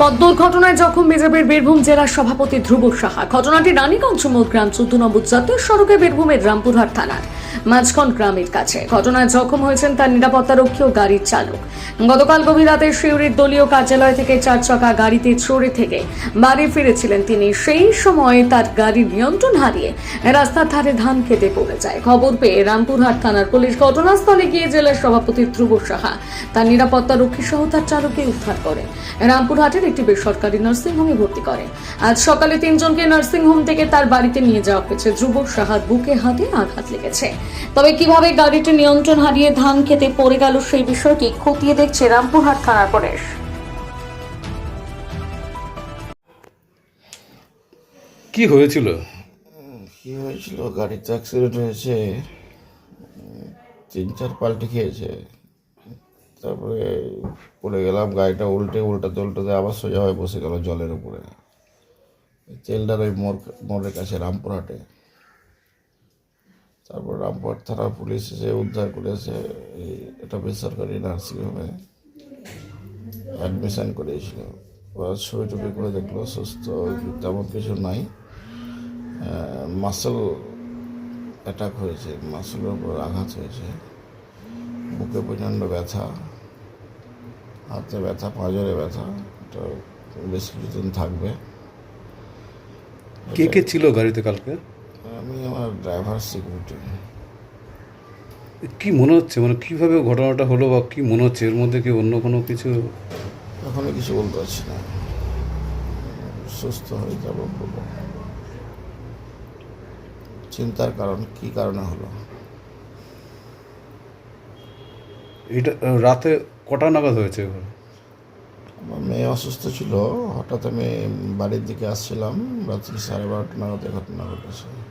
পথ দুর্ঘটনায় জখম বিজেপির বীরভূম জেলার সভাপতি ধ্রুব সাহা। ঘটনাটি রানীগঞ্জ মোড়গ্রাম চোদ্দ নম্বর জাতীয় সড়কে বীরভূমের রামপুরহাট থানার। মাঝখন গ্রামের কাছে। ঘটনায় জখম হয়েছেন তার নিরাপত্তারক্ষী ও গাড়ির চালক। গতকাল গভীর রাতে শিউরির দলীয় কার্যালয় থেকে চার চাকা গাড়িতে চড়ে থেকে বাড়ি ফিরেছিলেন তিনি। সেই সময় তার গাড়ির নিয়ন্ত্রণ হারিয়ে রাস্তার ধারে ধান খেতে পড়ে যায়। খবর পেয়ে রামপুরহাট থানার পুলিশ ঘটনাস্থলে গিয়ে জেলার সভাপতি ধ্রুব সাহা, তার নিরাপত্তা রক্ষী সহ তার চালককে উদ্ধার করে রামপুরহাটের একটি বেসরকারি নার্সিংহোমে ভর্তি করেন। আজ সকালে তিনজনকে নার্সিংহোম থেকে তার বাড়িতে নিয়ে যাওয়া হয়েছে। ধ্রুব সাহার বুকে হাতে আঘাত লেগেছে। তবে কীভাবে গাড়িটি নিয়ন্ত্রণ হারিয়ে ধান খেতে পড়ে গেল সেই বিষয়টি খতিয়ে দেখছে রামপুরহাট থানার পুলিশ। কি হয়েছিল? কি হয়েছিল? গাড়িতে অ্যাক্সিডেন্ট হয়েছে তিন চার পাল্টি খেয়েছে। তারপরে পড়ে গেলাম গাড়িটা উল্টে উল্টাতে উল্টাতে আবার সোজা হয়ে বসে গেল জলের উপরে। তেলডার ওই মোড় মোড়ের কাছে রামপুরহাটে। তারপর রামপুর থানার পুলিশ এসে উদ্ধার করেছে। এই একটা বেসরকারি নার্সিংহোমে অ্যাডমিশন করিয়েছিল ওরা ছবি টবি করে দেখল, সুস্থ, তেমন কিছু নাই। মাসল অ্যাটাক হয়েছে মাসলের উপর আঘাত হয়েছে। বুকে প্রচণ্ড ব্যথা, হাতে ব্যথা, পাঁজরে ব্যথা এটা বেশ কিছুদিন থাকবে। কে কে ছিল গাড়িতে কালকে? আমি আমার ড্রাইভার সিকিউরিটি কি মনে হচ্ছে? মানে কীভাবে ঘটনাটা হলো বা কি মনে হচ্ছে? এর মধ্যে কি অন্য কোনো কিছু? এখনও কিছু বলতে পারছি না। সুস্থ হয়ে যাব বলব। চিন্তার কারণ কি কারণে হলো? এটা রাতে কটা নাগাদ হয়েছে? আমার মেয়ে অসুস্থ ছিল। হঠাৎ আমি বাড়ির দিকে আসছিলাম। রাত্রি সাড়ে বারোটা নাগাদ ঘটনা ঘটেছে।